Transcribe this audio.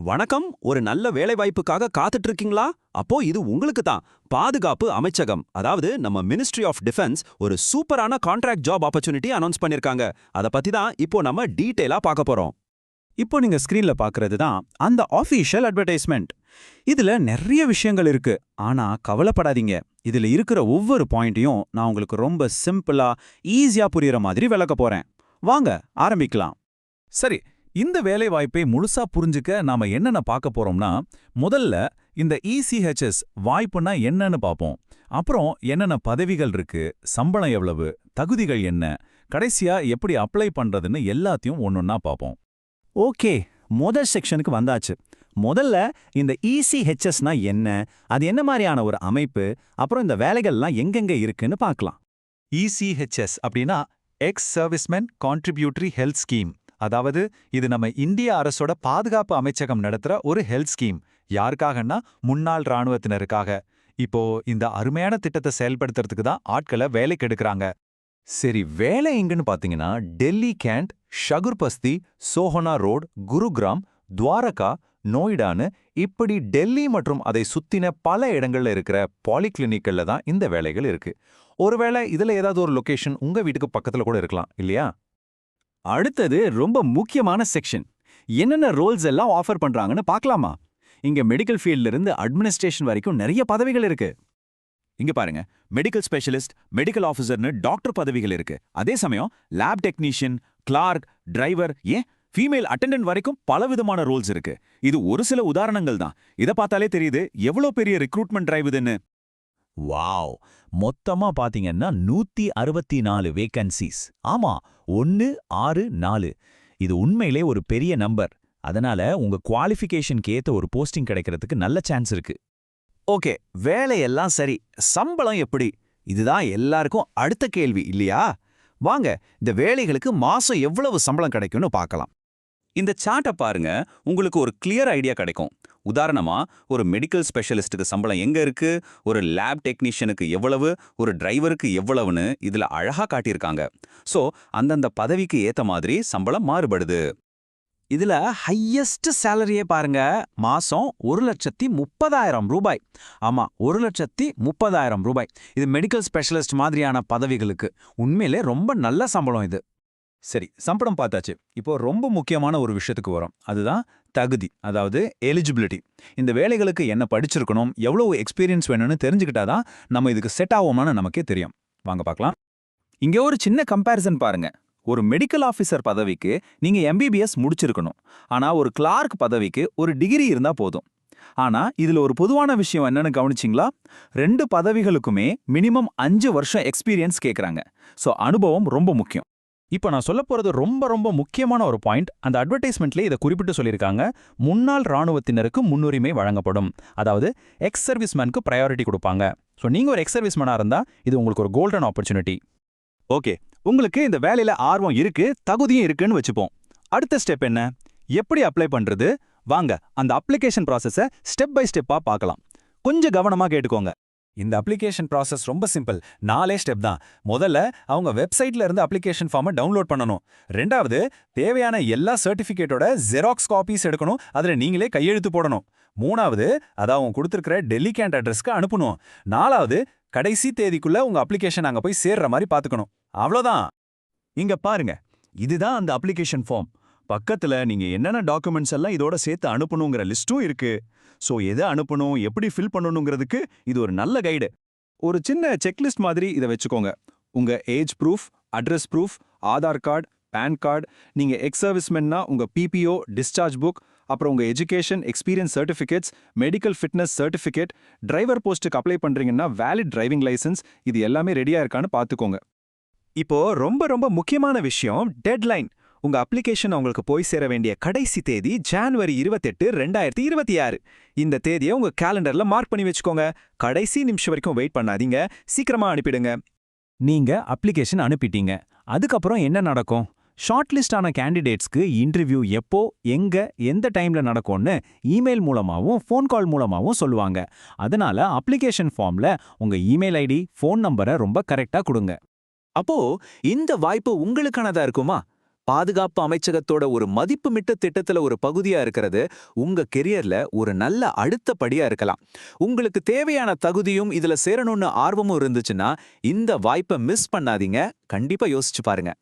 வணக்கம் ஒரு நல்ல வேலைவாய்ப்புக்காக காத்துட்டு இருக்கீங்களா அப்போ இது உங்களுக்கு தான். பாதுகாப்பு அமைச்சகம். அதாவது நம்ம மினிஸ்ட்ரி ஆஃப் டிஃபென்ஸ் ஒரு சூப்பரான கான்ட்ராக்ட் ஜாப் ஆப்பர்ச்சுனிட்டி அனௌன்ஸ் பண்ணிருக்காங்க. அத பத்தி தான் இப்போ நம்ம டீட்டெயிலா பார்க்க போறோம். இப்போ நீங்க ஸ்கிரீன்ல பாக்குறது தான் அந்த ஆஃபீஷியல் அட்வர்டைஸ்மெண்ட் இதுல நிறைய விஷயங்கள் இருக்கு. ஆனா கவலைப்படாதீங்க. இதுல இருக்கிற ஒவ்வொரு பாயிண்ட்டையும் நான் உங்களுக்கு ரொம்ப சிம்பிளா ஈஸியா புரியுற மாதிரி விளக்க போறேன். வாங்க ஆரம்பிக்கலாம். சரி இந்த வேலை வாய்ப்பை முழுசா புரிஞ்சுக்க நாம என்னென்ன பார்க்க போறோம்னா முதல்ல இந்த இசிஹெச்எஸ் வாய்ப்புனா என்னன்னு பார்ப்போம். அப்புறம் என்னென்ன பதவிகள் இருக்கு சம்பளம் எவ்வளவு தகுதிகள் என்ன கடைசியா எப்படி அப்ளை பண்றதுன்னு எல்லாத்தையும் ஒன்னொன்னா பார்ப்போம். ஓகே முதல் செக்ஷனுக்கு வந்தாச்சு. முதல்ல இந்த இசிஹெச்எஸ்னா என்ன அது என்ன மாதிரியான ஒரு அமைப்பு அப்புறம் இந்த வேலைகள்லாம் எங்கெங்க இருக்குன்னு பார்க்கலாம். இசிஹெச்எஸ் அப்படின்னா ex serviceman contributory health scheme அதாவது இது நம்ம இந்திய அரசோட பாதுகாப்பு அமைச்சகம் நடத்துற ஒரு ஹெல்த் ஸ்கீம் யாருக்காகன்னா முன்னாள் ராணுவத்தினருக்காக இப்போ இந்த அருமையான திட்டத்தை செயல்படுத்துறதுக்கு தான் ஆட்களை வேலைக்கு எடுக்கிறாங்க. சரி வேலை எங்கன்னு பாத்தீங்கன்னா டெல்லி கேண்ட் ஷகுர்பஸ்தி சோஹனா ரோட் குருகிராம் துவாரகா நோய்டான்னு இப்படி டெல்லி மற்றும் அதை சுத்தின பல இடங்கள்ல இருக்கிற பாலிகிளினிக்கல்ல தான் இந்த வேலைகள் இருக்கு. ஒருவேளை இதுல ஏதாவது ஒரு லொகேஷன் உங்க வீட்டுக்கு பக்கத்துல கூட இருக்கலாம் இல்லையா? அடுத்தது ரொம்ப முக்கியமான செக்ஷன். என்னென்ன ரோல்ஸ் எல்லாம் ஆஃபர் பண்றாங்கன்னு பார்க்கலாமா? இங்க மெடிக்கல் ஃபீல்ட்ல இருந்து அட்மினிஸ்ட்ரேஷன் வரைக்கும் நிறைய பதவிகள் இருக்கு. இங்க பாருங்க மெடிக்கல் ஸ்பெஷலிஸ்ட் மெடிக்கல் ஆஃபீஸர்னு டாக்டர் பதவிகள் இருக்கு. அதே சமயம் லேப் டெக்னீஷியன் கிளார்க் டிரைவர் ஏன்? ஃபீமேல் அட்டெண்டன்ட் வரைக்கும் பலவிதமான ரோல்ஸ் இருக்கு. இது ஒரு சில உதாரணங்கள் தான். இத பார்த்தாலே தெரியுது எவ்வளோ பெரிய ரிக்ரூட்மெண்ட் டிரைவ் இதுன்னு. வாவ். மொத்தமா பாத்தீங்கன்னா நூத்தி அறுபத்தி நாலு வேகன்சிஸ் ஆமா ஒன்னு ஆறு நாலு. இது உண்மையிலே ஒரு பெரிய நம்பர் அதனால உங்க குவாலிஃபிகேஷனுக்கு ஏத்த ஒரு போஸ்டிங் கிடைக்கிறதுக்கு நல்ல சான்ஸ் இருக்கு. ஓகே வேலையெல்லாம் சரி. சம்பளம் எப்படி? இதுதான் எல்லாருக்கும் அடுத்த கேள்வி இல்லையா? வாங்க இந்த வேலைகளுக்கு மாசம் எவ்வளவு சம்பளம் கிடைக்கும்னு பார்க்கலாம். இந்த சார்ட்டை பாருங்க உங்களுக்கு ஒரு கிளியர் ஐடியா கிடைக்கும். உதாரணமா ஒரு மெடிக்கல் ஸ்பெஷலிஸ்ட்டுக்கு சம்பளம் எங்க இருக்கு ஒரு லேப் டெக்னீஷியனுக்கு எவ்வளவு ஒரு டிரைவருக்கு எவ்வளவுன்னு இதுல அழகா காட்டியிருக்காங்க. சோ அந்தந்த பதவிக்கு ஏத்த மாதிரி சம்பளம் மாறுபடுது. இதுல ஹையஸ்ட் சேலரியே பாருங்க மாசம் ஒரு லட்சத்தி முப்பதாயிரம் ரூபாய். ஆமா ஒரு லட்சத்தி முப்பதாயிரம் ரூபாய். இது மெடிக்கல் ஸ்பெஷலிஸ்ட் மாதிரியான பதவிகளுக்கு. உண்மையிலே ரொம்ப நல்ல சம்பளம் இது. சரி சம்பளம் பார்த்தாச்சு. இப்போ ரொம்ப முக்கியமான ஒரு விஷயத்துக்கு வரோம். அதுதான் தகுதி அதாவது எலிஜிபிலிட்டி இந்த வேலைகளுக்கு என்ன படிச்சிருக்கணும் எவ்வளவு எக்ஸ்பீரியன்ஸ் வேணும்னு தெரிஞ்சுக்கிட்டாதான் நம்ம இதுக்கு செட் ஆகுமான்னு நமக்கே தெரியும். வாங்க பார்க்கலாம். இங்கே ஒரு சின்ன கம்பேரிசன் பாருங்க. ஒரு மெடிக்கல் ஆஃபீஸர் பதவிக்கு நீங்க எம்பிபிஎஸ் முடிச்சிருக்கணும். ஆனா ஒரு கிளார்க் பதவிக்கு ஒரு டிகிரி இருந்தா போதும். ஆனா இதுல ஒரு பொதுவான விஷயம் என்னன்னு கவனிச்சிங்களா? ரெண்டு பதவிகளுக்குமே மினிமம் அஞ்சு வருஷம் எக்ஸ்பீரியன்ஸ் கேட்குறாங்க ஸோ அனுபவம் ரொம்ப முக்கியம். இப்போ நான் சொல்ல போகிறது ரொம்ப ரொம்ப முக்கியமான ஒரு பாயிண்ட் அந்த அட்வர்டைஸ்மெண்ட்லேயே இதை குறிப்பிட்டு சொல்லியிருக்காங்க. முன்னாள் ராணுவத்தினருக்கு முன்னுரிமை வழங்கப்படும். அதாவது எக்ஸ் சர்வீஸ்மேனுக்கு ப்ரையாரிட்டி கொடுப்பாங்க. ஸோ நீங்க ஒரு எக்ஸ் சர்வீஸ்மேனாக இருந்தா இது உங்களுக்கு ஒரு கோல்டன் ஆப்பர்ச்சுனிட்டி ஓகே உங்களுக்கு இந்த வேலையில ஆர்வம் இருக்கு தகுதியும் இருக்குன்னு வச்சுப்போம். அடுத்த ஸ்டெப் என்ன? எப்படி அப்ளை பண்றது? வாங்க அந்த அப்ளிகேஷன் ப்ராசஸை ஸ்டெப் பை ஸ்டெப்பா பார்க்கலாம். கொஞ்சம் கவனமா கேட்டுக்கோங்க. இந்த அப்ளிகேஷன் ப்ராசஸ் ரொம்ப சிம்பிள் நாலே ஸ்டெப் தான். முதல்ல அவங்க வெப்சைட்ல இருந்து அப்ளிகேஷன் ஃபார்மை டவுன்லோட் பண்ணணும். ரெண்டாவது தேவையான எல்லா சர்டிஃபிகேட்டோட ஜெராக்ஸ் காப்பீஸ் எடுக்கணும். அதில் நீங்களே கையெழுத்து போடணும். மூணாவது அதை அவங்க கொடுத்துருக்கிற டெல்லி கேண்ட் அட்ரஸ்க்கு அனுப்பணும். நாலாவது கடைசி தேதிக்குள்ள உங்க அப்ளிகேஷன் அங்கே போய் சேர்ற மாதிரி பார்த்துக்கணும். அவ்வளோதான் இங்க பாருங்க. இதுதான் அந்த அப்ளிகேஷன் ஃபார்ம் பக்கத்துல நீங்க என்னென்ன டாக்குமெண்ட்ஸ் எல்லாம் இதோட சேர்த்து அனுப்பணுங்கிற லிஸ்ட்டும் இருக்கு. சோ எதை அனுப்பணும் எப்படி ஃபில் பண்ணணுங்கிறதுக்கு இது ஒரு நல்ல கைடு ஒரு சின்ன செக்லிஸ்ட் மாதிரி இதை வச்சுக்கோங்க. உங்க age proof address proof Aadhaar card pan card நீங்க எக்ஸ் சர்வீஸ்மென்னா உங்க பிபிஓ டிஸ்சார்ஜ் புக் அப்புறம் உங்க education experience certificates medical fitness certificate driver போஸ்ட்டுக்கு அப்ளை பண்றீங்கன்னா வேலிட் டிரைவிங் லைசன்ஸ் இது எல்லாமே ரெடியா இருக்கான்னு பார்த்துக்கோங்க. இப்போ ரொம்ப ரொம்ப முக்கியமான விஷயம் டெட்லைன் உங்க அப்ளிகேஷன் உங்களுக்கு போய் சேர வேண்டிய கடைசி தேதி ஜான்வரி இருபத்தெட்டு ரெண்டாயிரத்தி இருபத்தி ஆறு. இந்த தேதியை உங்க கேலண்டர்ல மார்க் பண்ணி வச்சுக்கோங்க. கடைசி நிமிஷம் வரைக்கும் வெயிட் பண்ணாதீங்க. சீக்கிரமா அனுப்பிடுங்க. நீங்க அப்ளிகேஷன் அனுப்பிட்டீங்க. அதுக்கப்புறம் என்ன நடக்கும்? ஷார்ட்லிஸ்ட் ஆன கேண்டிடேட்ஸ்க்கு இன்டர்வியூ எப்போ எங்க எந்த டைம்ல நடக்கும்னு இமெயில் மூலமாவும் ஃபோன் கால் மூலமாவும் சொல்லுவாங்க. அதனால அப்ளிகேஷன் ஃபார்ம்ல உங்க இமெயில் ஐடி ஃபோன் நம்பரை ரொம்ப கரெக்டா கொடுங்க. அப்போ இந்த வாய்ப்பு உங்களுக்கானதா இருக்குமா? பாதுகாப்பு அமைச்சகத்தோட ஒரு மதிப்புமிட்ட திட்டத்துல ஒரு பகுதியா இருக்கிறது. உங்க கெரியர்ல ஒரு நல்ல அடுத்த படியா இருக்கலாம். உங்களுக்கு தேவையான தகுதியும் இதுல சேரணும்னு ஆர்வமும் இருந்துச்சுன்னா இந்த வாய்ப்பை மிஸ் பண்ணாதீங்க. கண்டிப்பா யோசிச்சு பாருங்க.